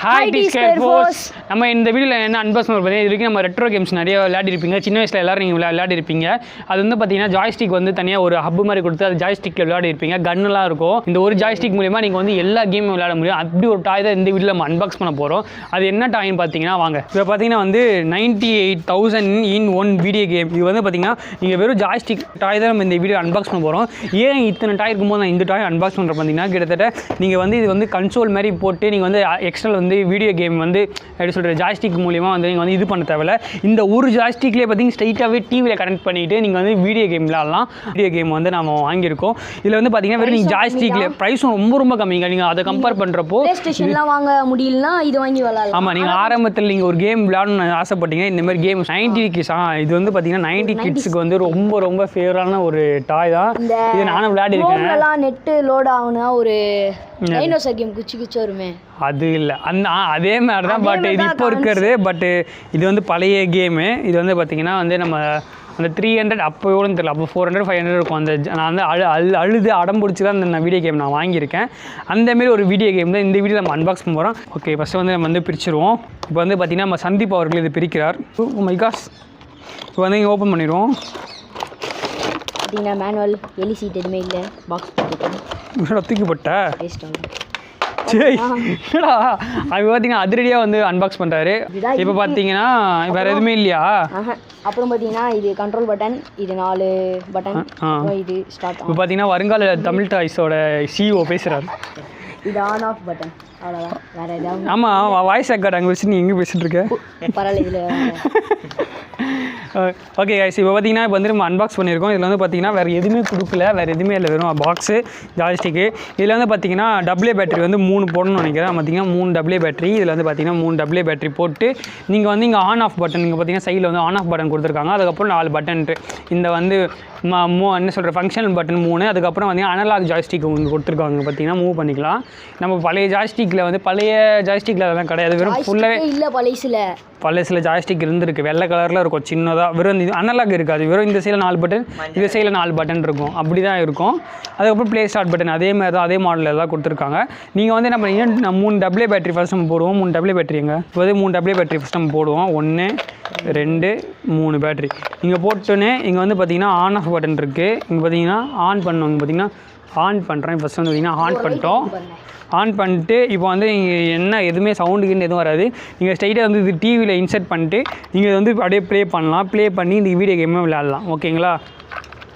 Hi D scare force. நம்ம இந்த வீடியோவில் என்ன அன்பாக்ஸ் பார்த்தீங்கன்னா இது வரைக்கும் நம்ம ரெட்ரோ கேம்ஸ் நிறைய விளையாடிருப்பீங்க சின்ன வயசில் எல்லாரும் நீங்கள் விளையா விளையாடிருப்பீங்க அது வந்து பார்த்தீங்கன்னா ஜாய்ஸ்டிக் வந்து தனியாக ஒரு ஹப் மாதிரி கொடுத்து அது ஜாய்ஸ்டிக்கில் விளையாடிருப்பீங்க கன்னுலாம் இருக்கும். இந்த ஒரு ஜாய்ஸ்டிக் மூலியமாக நீங்கள் வந்து எல்லா கேமும் விளையாட முடியும். அப்படி ஒரு டாய் தான் இந்த வீடியோவில் நம்ம அன்பாக்ஸ் பண்ண போகிறோம் அது என்ன டாய்னு பார்த்தீங்கன்னா வாங்க. இப்போ பார்த்தீங்கன்னா வந்து ninety eight thousand in one video game இது வந்து பார்த்தீங்கன்னா நீங்கள் வெறும் ஜாய்ஸ்டிக் டாய் தான் நம்ம இந்த வீடியோ அன்பாக்ஸ் பண்ண போகிறோம் ஏன் இத்தனை டாய் இருக்கும்போது நான் இந்த டாய் அன்பாக்ஸ் பண்ணுற பார்த்தீங்கன்னா கிட்டத்தட்ட நீங்கள் வந்து இது வந்து கன்சோல் மாதிரி போட்டு நீங்கள் வந்து எக்ஸ்ட்ரல் வந்து வீடியோ கேம் வந்து எப்படி சொல்கிற ஜாய்ஸ்டிக் மூலியமாக வந்து நீங்கள் வந்து இது பண்ண தேவையில்ல. இந்த ஒரு ஜாய்ஸ்டிக்லேயே பார்த்தீங்கன்னா ஸ்ட்ரைட்டாகவே டிவியில் கனெக்ட் பண்ணிவிட்டு நீங்கள் வந்து வீடியோ கேம் விளாட்லாம் வீடியோ கேம் வந்து நம்ம வாங்கியிருக்கோம். இதில் வந்து பார்த்தீங்கன்னா வெறும் நீங்கள் ஜாய்ஸ்டிக்கில் ப்ரைஸும் ரொம்ப ரொம்ப கம்மிங்க. நீங்கள் அதை கம்பேர் பண்ணுறப்போ வாங்க முடியலனா இது வாங்கி விளாடலாம் ஆமாம் நீங்கள் ஆரம்பத்தில் நீங்கள் ஒரு கேம் விளையாடணும்னு ஆசைப்பட்டீங்க இந்த மாதிரி கேம் நைன்டி கிட்ஸ் ஆ இது வந்து பார்த்தீங்கன்னா நைன்டி கிட்ஸுக்கு வந்து ரொம்ப ரொம்ப ஃபேவரான ஒரு டாய் தான். இது நானும் விளையாடிருக்கேன். க்ரோம்லலாம் நெட்டு லோட் ஆகுனா ஒரு டைனோசர் கேம் குச்சி குச்சி வருமே. அது இல்லை. அந்த ஆ, அதே மாதிரி தான் பட் இது இப்போ இருக்கிறது பட்டு இது வந்து பழைய கேமு இது வந்து பார்த்தீங்கன்னா வந்து நம்ம அந்த த்ரீ ஹண்ட்ரட் அப்போ எவ்வளோன்னு தெரியல அப்போ ஃபோர் ஹண்ட்ரட் ஃபைவ் ஹண்ட்ரட் இருக்கும். அந்த நான் வந்து அழு அழு அழுது அடம் பிடிச்சி தான் அந்த வீடியோ கேம் நான் வாங்கியிருக்கேன். அந்த மாதிரி ஒரு வீடியோ கேம் தான் இந்த வீடியோ நம்ம அன்பாக்ஸ் பண்ண போகிறோம் ஓகே ஃபஸ்ட்டு வந்து நம்ம வந்து பிரிச்சிருவோம். இப்போ வந்து பார்த்தீங்கன்னா நம்ம சந்தீப் அவர்கள் இது பிரிக்கிறார். மை காஸ் இப்போ வந்து இங்கே ஓப்பன் பண்ணிடுவோம். பார்த்தீங்கன்னா மேனுவல் எலி சீட் எதுவுமே இல்லை பாக்ஸ் தூக்கிப்பட்ட? சரி என்னடா? அது பார்த்தீங்கன்னா அதிரடியாக வந்து அன்பாக்ஸ் பண்ணுறாரு இப்போ பார்த்தீங்கன்னா வேறு எதுவுமே இல்லையா? அப்புறம் பார்த்தீங்கன்னா இது கண்ட்ரோல் பட்டன் இது நாலு பட்டன் இது ஸ்டார்ட் இப்போ பார்த்தீங்கன்னா வருங்கால தமிழ் டாய்ஸோட சிஇஓ பேசுகிறாரு இது ஆன் ஆஃப் பட்டன் அவ்வளோதான் வேறு ஏதாவது ஆமாம் வாய்ஸ் ரெக்கார்ட் அங்கே வச்சு நீ எங்கே பேசிட்டு இருக்க? பரவாயில்ல இதில் ஓகே கைஸ் இப்போ பார்த்தீங்கன்னா இப்போ வந்து நம்ம அன்பாக்ஸ் பண்ணியிருக்கோம். இதில் வந்து பார்த்தீங்கன்னா வேறு எதுவுமே கொடுக்கல. வேறு எதுவுமே இல்லை. வெறும் பாக்ஸு ஜாய்ஸ்டிக்கு இதில் வந்து பார்த்தீங்கன்னா டபுள்யூ பேட்டரி வந்து மூணு போடணும்னு நினைக்கிறேன். பார்த்தீங்கன்னா மூணு டபுள்யூ பேட்டரி இதில் வந்து பார்த்தீங்கன்னா மூணு டபுள்யூ பேட்டரி போட்டு நீங்கள் வந்து இங்கே ஆன் ஆஃப் பட்டன் நீங்கள் பார்த்தீங்கன்னா சைடில் வந்து ஆன் ஆஃப் பட்டன் கொடுத்துருக்காங்க. அதுக்கப்புறம் நாலு பட்டன் இந்த வந்து ம- என்ன சொல்கிற ஃபங்க்ஷனல் பட்டன் மூணு. அதுக்கப்புறம் வந்து அனலாக் ஜாய்ஸ்டிக் ஒன்று கொடுத்துருக்காங்க. பார்த்தீங்கன்னா மூவ் பண்ணிக்கலாம். நம்ம பழைய ஜாய்ஸ்டிக்கில் வந்து பழைய ஜாய்ஸ்டிக்கில் அதெல்லாம் கிடையாது. வெறும் ஃபுல்லாகவே இல்லை பழைசுல. பழசில் ஜாய்ஸ்டிக் இருந்திருக்கு. வெள்ளை கலரில் இருக்கும். சின்னதாக வெறும் இந்த அனலாக் இருக்காது. வெறும் இந்த சைடில் நாலு பட்டன் இந்த சைடில் நாலு பட்டன் இருக்கும். அப்படி தான் இருக்கும். அதுக்கப்புறம் ப்ளே ஸ்டார்ட் பட்டன் அதே மாதிரி தான் அதே மாடலில் தான் கொடுத்துருக்காங்க. நீங்கள் வந்து நம்ம ஏன் நம்ம மூணு டபுள்யூ பேட்டரி ஃபஸ்ட் நம்ம போடுவோம். மூணு டபுள்யூ பேட்டரி எங்க? இப்போ வந்து மூணு டபுள்யூ பேட்டரி ஃபஸ்ட் நம்ம போடுவோம். ஒன்று ரெண்டு மூணு பேட்டரி இங்கே போட்டோன்னே இங்கே வந்து பார்த்தீங்கன்னா ஆன் ஆஃப் பட்டன் இருக்குது இங்கே பார்த்தீங்கன்னா ஆன் பண்ணோம். இங்கே பார்த்தீங்கன்னா ஆன் பண்ணுறேன் ஃபஸ்ட் வந்து பார்த்தீங்கன்னா ஆன் பண்ணிட்டோம். ஆன் பண்ணிட்டு இப்போ வந்து இங்கே என்ன எதுவுமே சவுண்டுக்குன்னு எதுவும் வராது. நீங்கள் ஸ்ட்ரைட்டாக வந்து இது டிவியில் இன்சர்ட் பண்ணிட்டு நீங்கள் வந்து அப்படியே ப்ளே பண்ணலாம். ப்ளே பண்ணி இந்த வீடியோ கேமே விளையாடலாம். ஓகேங்களா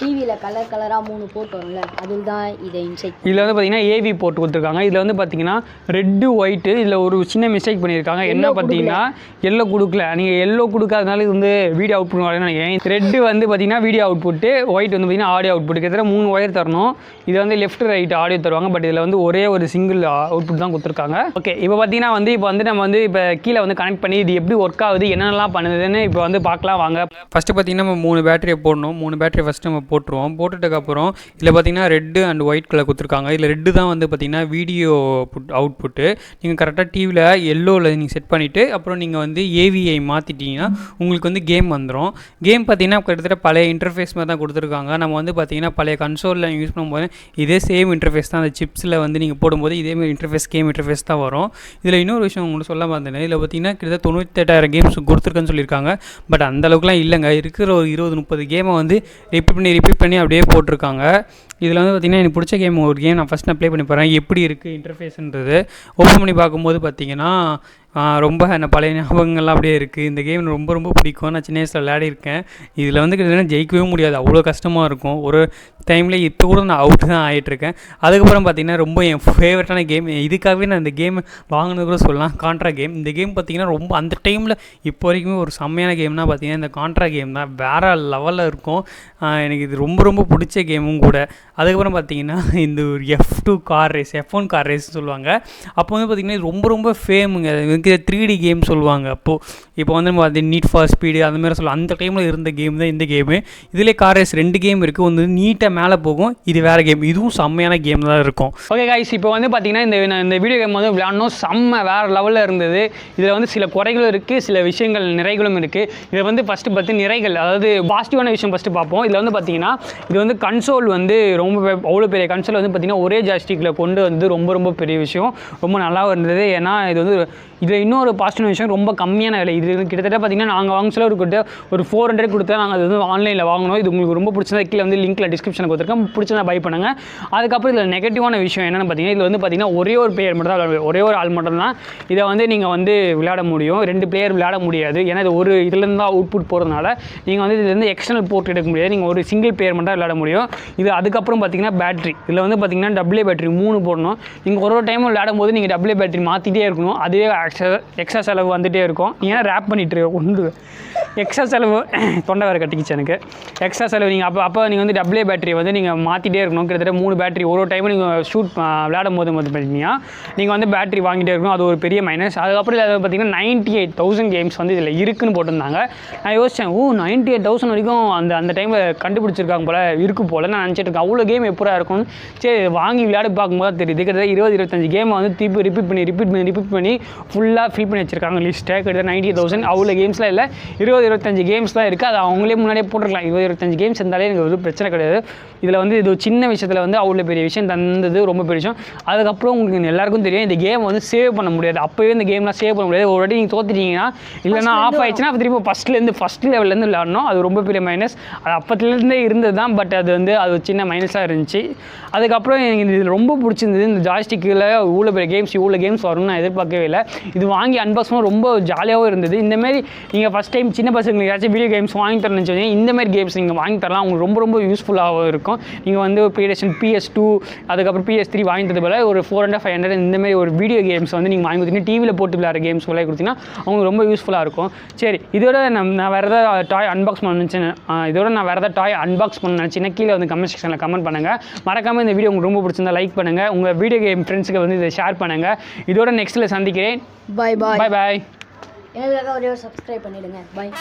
டிவியில் கலர் கலராக மூணு போட்டு வரும்ல அதில் தான் இதை இன்சைட் இதில் வந்து பார்த்தீங்கன்னா ஏவி போட்டு கொடுத்துருக்காங்க. இதில் வந்து பார்த்தீங்கன்னா ரெட்டு ஒயிட்டு இதில் ஒரு சின்ன மிஸ்டேக் பண்ணியிருக்காங்க. என்ன பார்த்தீங்கன்னா எல்லோ கொடுக்கல. நீங்கள் எல்லோ கொடுக்காதனால இது வந்து வீடியோ அவுட் பண்ண நினைக்கிறேன். ரெட்டு வந்து பார்த்தீங்கன்னா வீடியோ அவுட் புட்டு ஒயிட் வந்து பார்த்தீங்கன்னா ஆடியோ அவுட் புட் கிட்டத்தட்ட மூணு ஒயர் தரணும். இது வந்து லெஃப்ட் ரைட் ஆடியோ தருவாங்க. பட் இதில் வந்து ஒரே ஒரு சிங்கிள் அவுட்புட் தான் கொடுத்துருக்காங்க. ஓகே இப்போ பார்த்தீங்கன்னா வந்து இப்போ வந்து நம்ம வந்து இப்போ கீழே வந்து கனெக்ட் பண்ணி இது எப்படி ஒர்க் ஆகுது என்னென்னலாம் பண்ணுதுன்னு இப்போ வந்து பார்க்கலாம் வாங்க. ஃபஸ்ட்டு பார்த்தீங்கன்னா நம்ம மூணு பேட்டரியை போடணும். மூணு பேட்டரி ஃபஸ்ட்டு நம்ம போட்டுருவோம். போட்டுட்டதுக்கப்புறம் இதில் பார்த்தீங்கன்னா ரெட்டு அண்ட் ஒயிட் கலர் கொடுத்துருக்காங்க. இதில் ரெட்டு தான் வந்து பார்த்தீங்கன்னா வீடியோ புட் அவுட்புட்டு நீங்கள் கரெக்டாக டிவியில் எல்லோவில் நீங்கள் செட் பண்ணிவிட்டு அப்புறம் நீங்கள் வந்து ஏவிஐ மாற்றிட்டீங்கன்னா உங்களுக்கு வந்து கேம் வந்துடும் கேம் பார்த்தீங்கன்னா கிட்டத்தட்ட பழைய இன்டர்ஃபேஸ் மாதிரி தான் கொடுத்துருக்காங்க. நம்ம வந்து பார்த்தீங்கன்னா பழைய கன்சோலில் யூஸ் பண்ணும்போது இதே சேம் இன்டர்ஃபேஸ் தான். அந்த சிப்ஸில் வந்து நீங்கள் போடும்போது இதே மாதிரி இன்டர்ஃபேஸ் கேம் இன்டர்ஃபேஸ் தான் வரும். இதில் இன்னொரு விஷயம் உங்களுக்கு சொல்ல பார்த்தேன் இதில் பார்த்தீங்கன்னா கிட்டத்தட்ட தொண்ணூத்தெட்டாயிரம் கேம்ஸ் கொடுத்துருக்குன்னு சொல்லியிருக்காங்க. பட் அந்தளவுக்குலாம் இல்லைங்க. இருக்கிற ஒரு இருபது முப்பது கேமை வந்து ரிப்பீட் பண்ணி ரிப்பீட் பண்ணி அப்படியே போட்டிருக்காங்க. இதில் வந்து பார்த்திங்கன்னா எனக்கு பிடிச்ச கேம் ஒரு கேம் நான் ஃபஸ்ட் நான் ப்ளே பண்ணி போகிறேன் எப்படி இருக்குது இன்டர்ஃபேஸ்ன்றது ஓப்பன் பண்ணி பார்க்கும்போது பார்த்திங்கன்னா ரொம்ப அந்த பழைய ஞாபகங்கள்லாம் அப்படியே இருக்குது இந்த கேம் ரொம்ப ரொம்ப பிடிக்கும். நான் சின்ன வயசில் விளையாடிருக்கேன் இதில் வந்து கிட்டத்தட்ட ஜெயிக்கவே முடியாது. அவ்வளோ கஷ்டமாக இருக்கும். ஒரு டைமில் இப்போ கூட நான் அவுட் தான் ஆகிட்டுருக்கேன் அதுக்கப்புறம் பார்த்திங்கன்னா ரொம்ப என் ஃபேவரட்டான கேம் இதுக்காகவே நான் இந்த கேம் வாங்கினது கூட சொல்லலாம். கான்ட்ரா கேம் இந்த கேம் பார்த்திங்கன்னா ரொம்ப அந்த டைமில் இப்போ வரைக்குமே ஒரு செம்மையான கேம்னால் பார்த்திங்கன்னா இந்த கான்ட்ரா கேம் தான். வேறு லெவலில் இருக்கும். எனக்கு இது ரொம்ப ரொம்ப பிடிச்ச கேமும் கூட. அதுக்கப்புறம் பார்த்தீங்கன்னா இந்த ஒரு F two car race F one car ரேஸ்னு சொல்லுவாங்க. அப்போ வந்து பார்த்திங்கன்னா இது ரொம்ப ரொம்ப ஃபேமுங்க இதுக்கு த்ரீ டி கேம் சொல்லுவாங்க. அப்போது இப்போ வந்து நம்ம அது நீட் ஃபார் ஸ்பீடு அந்த மாதிரி சொல்லலாம் அந்த டைமில் இருந்த கேம் தான் இந்த கேமு இதிலே கார் ரேஸ் ரெண்டு கேம் இருக்குது ஒன்று நீட்டாக மேலே போகும் இது வேறு கேம் இதுவும் செம்மையான கேம் தான் இருக்கும். ஓகே காய்ஸ் இப்போ வந்து பார்த்தீங்கன்னா இந்த இந்த வீடியோ கேம் வந்து விளையாடணும். செம்ம வேறு லெவலில் இருந்தது. இதில் வந்து சில குறைகளும் இருக்குது சில விஷயங்கள் நிறைகளும் இருக்குது இதில் வந்து ஃபஸ்ட்டு பார்த்து நிறைகள் அதாவது பாசிட்டிவான விஷயம் ஃபஸ்ட்டு பார்ப்போம். இதில் வந்து பார்த்தீங்கன்னா இது வந்து கன்சோல் வந்து ரொம்ப பெ- அவ்வளோ பெரிய கன்சல் வந்து பார்த்திங்கன்னா ஒரே ஜாஸ்டிக்கில் கொண்டு வந்து ரொம்ப ரொம்ப பெரிய விஷயம். ரொம்ப நல்லாவும் இருந்தது. ஏன்னா இது வந்து இதில் இன்னொரு பாசிட்டிவ் விஷயம் ரொம்ப கம்மியான விலை. இது கிட்டத்தட்ட பார்த்தீங்கன்னா நாங்கள் வாங்க சொல்ல ஒரு கிட்ட ஒரு ஃபோர் ஹண்ட்ரட் கொடுத்தா நாங்கள் அது வந்து ஆன்லைனில் வாங்கினோம் இது உங்களுக்கு ரொம்ப பிடிச்சதா கீழே வந்து லிங்க்கில் டிஸ்கிரிப்ஷனில் கொடுத்துருக்கேன். பிடிச்சதா பை பண்ணுங்கள் அதுக்கப்புறம் இதில் நெகட்டிவான விஷயம் என்னென்னு பார்த்தீங்கன்னா இதில் வந்து பார்த்தீங்கன்னா ஒரே ஒரு பிளேயர் மட்டும் தான் ஒரே ஒரு ஆள் மட்டும் தான். இதை வந்து நீங்கள் வந்து விளையாட முடியும். ரெண்டு பிளேயர் விளையாட முடியாது. ஏன்னா இது ஒரு இதுலேருந்து தான் அவுட்புட் போகிறதுனால நீங்கள் வந்து இதுலேருந்து எக்ஸ்டர்னல் போர்ட் எடுக்க முடியாது. நீங்கள் ஒரு சிங்கிள் பிளேயர் மட்டும் தான் விளையாட முடியும். இது அதுக்கப்புறம் பார்த்தீங்கன்னா பேட்டரி இதில் வந்து பார்த்தீங்கன்னா டபுள்யூ பேட்டரி மூணு போடணும். நீங்கள் ஒரு ஒரு டைம் விளையாடும் போது நீங்கள் டபுள்யூ பேட்டரி மாற்றிட்டே இருக்கணும். அதுவே எக்ஸ்ட்ரா எக்ஸ்ட்ரா செலவு வந்துகிட்டே இருக்கும். ஏன்னா ரேப் பண்ணிட்டு ஒன்று எக்ஸ்ட்ரா செலவு தொண்டை வேறு கட்டிக்கிச்சு எனக்கு. எக்ஸ்ட்ரா செலவு நீங்கள் அப்போ அப்போ நீங்கள் வந்து டபுளே பேட்டரி வந்து நீங்கள் மாற்றிட்டே இருக்கணும். கிட்டத்தட்ட மூணு பேட்டரி ஒரு ஒரு டைம் நீங்கள் ஷூட் விளையாடும் போது வந்து பார்த்தீங்கன்னா நீங்கள் வந்து பேட்டரி வாங்கிட்டே இருக்கணும். அது ஒரு பெரிய மைனஸ் அதுக்கப்புறம் இல்லை பார்த்தீங்கன்னா நைன்ட்டி எயிட் தௌசண்ட் கேம்ஸ் வந்து இதில் இருக்குன்னு போட்டிருந்தாங்க. நான் யோசித்தேன் ஓ நைன்ட்டி எயிட் தௌசண்ட் வரைக்கும் அந்த அந்த டைமில் கண்டுபிடிச்சிருக்காங்க போல் இருக்கு போல். நான் நினச்சிட்டு இருக்கேன் அவ்வளோ கேம் எப்படா இருக்கும்னு? சரி வாங்கி விளையாடி பார்க்கும்போது தெரியுது. கிட்டத்தட்ட இருபது இருபத்தஞ்சு கேமை வந்து திருப்பி ரிப்பீட் பண்ணி ரிப்பீட் பண்ணி ரிப்பீட் பண்ணி ஃபுல்லாக ஃபில் பண்ணி வச்சிருக்காங்க லிஸ்ட்டை கிட்டத்தட்ட நைன்ட்டி தௌசண்ட் அவ்வளோ கேம்ஸ்லாம் இல்லை. இருபது இருபத்தஞ்சு கேம்ஸ் தான் இருக்குது அது அவங்களே முன்னாடியே போட்டிருக்கலாம். இருபது இருபத்தஞ்சு கேம்ஸ் இருந்தாலே எனக்கு ஒரு பிரச்சனை கிடையாது. இதில் வந்து இது சின்ன விஷயத்தில் வந்து அவ்வளோ பெரிய விஷயம் தந்தது ரொம்ப பெரிய விஷயம். அதுக்கப்புறம் உங்களுக்கு எல்லாருக்கும் தெரியும் இந்த கேம் வந்து சேவ் பண்ண முடியாது. அப்போவே இந்த கேம்லாம் சேவ் பண்ண முடியாது. ஒரு வாட்டி நீங்கள் தோத்துட்டீங்கன்னா இல்லைன்னா ஆஃப் ஆயிடுச்சுன்னா அப்போ திரும்ப ஃபஸ்ட்லேருந்து ஃபஸ்ட் லெவல்லேருந்து விளையாடணும். அது ரொம்ப பெரிய மைனஸ் அது அப்பத்துலேருந்தே இருந்தது தான் பட் அது வந்து அது சின்ன மைனஸாக இருந்துச்சு. அதுக்கப்புறம் எனக்கு இது ரொம்ப பிடிச்சிருந்தது இந்த ஜாய்ஸ்டிக்கில் இவ்வளோ பெரிய கேம்ஸ் இவ்வளோ கேம்ஸ் வரும்னு நான் எதிர்பார்க்கவே இல்லை. இது வாங்கி அன்பாக்ஸ் ரொம்ப ஜாலியாகவும் இருந்தது. இந்தமாரி நீங்கள் ஃபஸ்ட் டைம் சின்ன பசங்களுக்கு ஏதாச்சும் வீடியோ கேம்ஸ் வாங்கி தரணும்னு வச்சுக்கோங்க இந்த மாதிரி கேம்ஸ் நீங்கள் வாங்கி தரலாம். உங்களுக்கு ரொம்ப ரொம்ப யூஸ்ஃபுல்லாகவும் இருக்கும். நீங்கள் வந்து பிளேஸ்டேஷன் பிஎஸ் டூ அதுக்கப்புறம் பிஎஸ் த்ரீ வாங்கி தரது போல ஒரு ஃபோர் ஹண்ட்ரட் ஃபைவ் ஹண்ட்ரட் இந்த மாதிரி ஒரு வீடியோ கேம்ஸ் வந்து நீங்கள் வாங்கி கொடுத்தீங்கன்னா டிவியில் போட்டு விளையாடுற கேம்ஸ் விளையாடி கொடுத்தீங்கன்னா அவங்களுக்கு ரொம்ப யூஸ்ஃபுல்லாக இருக்கும். சரி இதோட நான் நான் வேறு ஏதாவது டாய் அன்பாக்ஸ் பண்ண நினச்சேன். இதோட நான் வேறு ஏதாவது டாய் அன்பாக்ஸ் பண்ண நினச்சின்னா கீழே வந்து கமெண்ட் செக்ஷனில் கமெண்ட் பண்ணுங்கள் மறக்காமல் இந்த வீடியோ உங்களுக்கு ரொம்ப பிடிச்சிருந்தா லைக் பண்ணுங்கள் உங்கள் வீடியோ கேம் ஃப்ரெண்ட்ஸுக்கு வந்து இதை ஷேர் பண்ணுங்கள் இதோட நெக்ஸ்ட்டில் சந்திக்கிறேன். பாய் பாய் பாய் பாய் எனக்காக ஒரே ஒரு சப்ஸ்கிரைப் பண்ணிடுங்க. பாய்